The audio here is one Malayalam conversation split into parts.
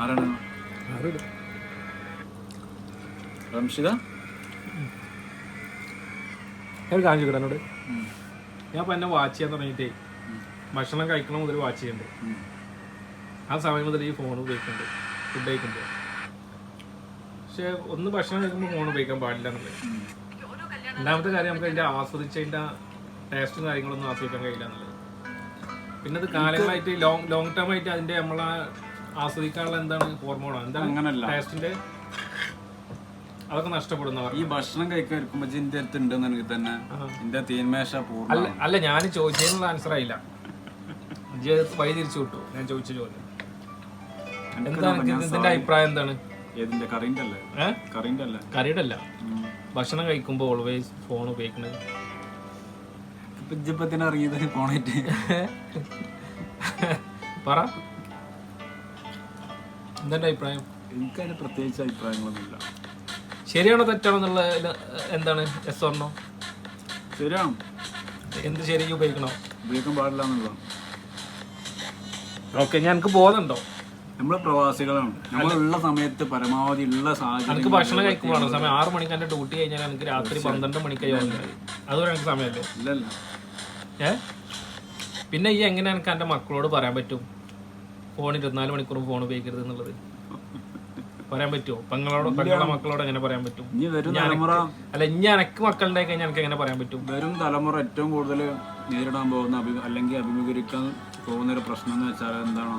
ആരാണ്? ആരും റംഷിത? ഞാൻ കാണിച്ചു ഞാൻ ഇപ്പം എന്നെ വാച്ച് ചെയ്യാൻ തുടങ്ങിയിട്ടേ ഭക്ഷണം കഴിക്കണ മുതൽ വാച്ച് ചെയ്യുന്നുണ്ട് ആ സമയം മുതൽ ഈ ഫോൺ ഉപയോഗിക്കുന്നുണ്ട് ഫുഡ് കഴിക്കണ്ട് പക്ഷെ ഒന്ന് ഭക്ഷണം കഴിക്കുമ്പോൾ ഫോൺ ഉപയോഗിക്കാൻ പാടില്ല എന്നുള്ളത്. രണ്ടാമത്തെ കാര്യം നമുക്ക് അതിന്റെ ആസ്വദിച്ചതിന്റെ ടേസ്റ്റും കാര്യങ്ങളൊന്നും ആസ്വദിക്കാൻ കഴിയില്ല എന്നുള്ളത്. പിന്നെ അത് കാലങ്ങളായിട്ട് ലോങ് ലോങ് ടേം ആയിട്ട് അതിന്റെ നമ്മളെ ആസ്വദിക്കാനുള്ള എന്താണ് ഹോർമോണോ എന്താണ് അങ്ങനല്ല. ടേസ്റ്റിന്റെ അതൊക്കെ നഷ്ടപ്പെടുന്നവർ. ഈ ഭക്ഷണം ഇരിക്കുമ്പോ ജിന്റെ അടുത്ത് ഉണ്ടെന്നുണ്ടെങ്കിൽ തന്നെ എന്റെ തീന്മേശ പൂർണ അല്ല ഞാൻ ചോദിച്ചതിനുള്ള ആൻസർ ആയില്ല. വഴി തിരിച്ചു വിട്ടു. ഞാൻ ചോദിച്ച ചോദ്യം. എന്താണ് അഭിപ്രായം എന്താണ്? ഏതിന്റെ? കറിന്റെ അല്ലേ? കറിന്റെ അല്ല? കറിയുടെ അല്ല. ഭക്ഷണം കഴിക്കുമ്പോൾ ഓൾവേസ് ഫോൺ ഉപയോഗിക്കുന്നത് ഇപ്പൊ ഇറങ്ങിയത്? ഫോണായിട്ട് പറ. എന്തെന്റെ അഭിപ്രായം? എനിക്കതിന് പ്രത്യേകിച്ച് അഭിപ്രായങ്ങളൊന്നുമില്ല. ശരിയാണോ തെറ്റാണോ എന്നുള്ള എന്താണ് എസ് ഓർണോ ശരിയാണ്. എന്ത് ശരിക്കും ഉപയോഗിക്കണോ? ഉപയോഗിക്കാൻ പാടില്ല എന്നുള്ളതാണ്. ഓക്കെ ഞാൻ എനിക്ക് ബോധമുണ്ടോ? നമ്മൾ പ്രവാസികളാണ്. നമ്മളുള്ള സമയത്ത് പരമാവധി ഉള്ള സാഹചര്യം എനിക്ക് ഭക്ഷണം കഴിക്കുവാണ്. സമയം ആറ് മണിക്ക് എന്റെ ഡ്യൂട്ടി കഴിഞ്ഞാൽ എനിക്ക് രാത്രി പന്ത്രണ്ട് മണിക്ക് അതുവരെ എനിക്ക് സമയമല്ലേ? ഇല്ലല്ല ഏ? പിന്നെ ഈ എങ്ങനെ എനിക്ക് എന്റെ മക്കളോട് പറയാൻ പറ്റും? ഫോൺ ഇരുപത്തിനാല് മണിക്കൂറും ഫോൺ ഉപയോഗിക്കരുത് എന്നുള്ളത്. പറയാൻ പറ്റുമോ? പെങ്ങളോട് പെങ്ങളുടെ മക്കളോട് എങ്ങനെ പറയാൻ പറ്റും? ഇനി വരും തലമുറ. അല്ല ഇനി എനക്ക് മക്കളുടെ കഴിഞ്ഞാൽ എനിക്ക് എങ്ങനെ പറയാൻ പറ്റും? വരും തലമുറ ഏറ്റവും കൂടുതൽ നേരിടാൻ പോകുന്ന അഭി അല്ലെങ്കിൽ അഭിമുഖീകരിക്കാൻ പോകുന്ന ഒരു പ്രശ്നം എന്ന് വെച്ചാൽ എന്താണ്?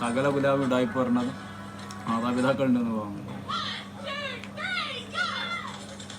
സകല ഗുലാബ് ഇടായി പറഞ്ഞത് മാതാപിതാക്കളുണ്ടെന്ന് തോന്നുന്നു.